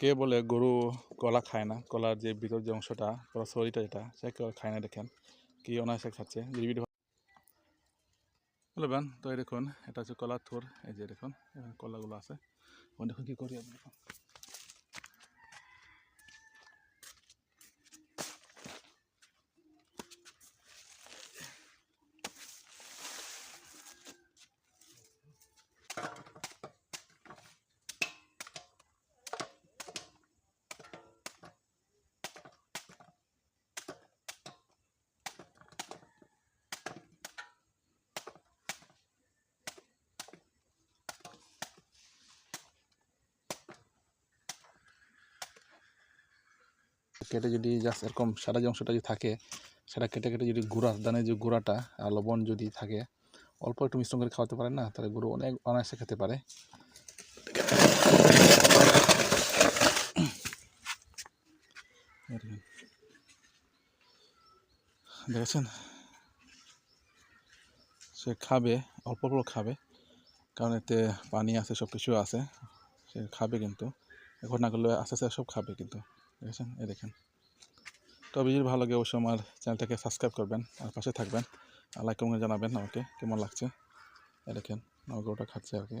কে বলে গরু কলা খায় না? কলার যে ভিতর যে অংশটা পুরো শরীরটা যেটা, সে খায় না, দেখেন। কি অনায়াসে খাচ্ছে। বলে ভিডিও বলবেন তো এই দেখুন, এটা হচ্ছে কলার থুর। এই যে দেখুন কলাগুলো আছে। দেখুন কী করি আমি। কেটে যদি জাস্ট এরকম সাদা যে অংশটা যদি থাকে, সেটা কেটে কেটে যদি গুঁড়া দানের যে গুঁড়াটা আর লবণ যদি থাকে, অল্প একটু মিশ্রণ করে খাওয়াতে পারেন না? তাহলে গরু অনেক অনায়াসে খেতে পারে। দেখেছেন? সে খাবে, অল্প অল্প খাবে, কারণ এতে পানি আছে সব কিছু আছে। সে খাবে কিন্তু। এখন না করলে আস্তে আস্তে সব খাবে কিন্তু। দেখেছেন? এই দেখেন। তো ভিডিও ভালো লাগে অবশ্যই আমার চ্যানেলটাকে সাবস্ক্রাইব করবেন, আর পাশে থাকবেন। আর লাইক কমেন্ট জানাবেন আমাকে, কেমন লাগছে? এ দেখেন আমার ওটা খাচ্ছে আর কি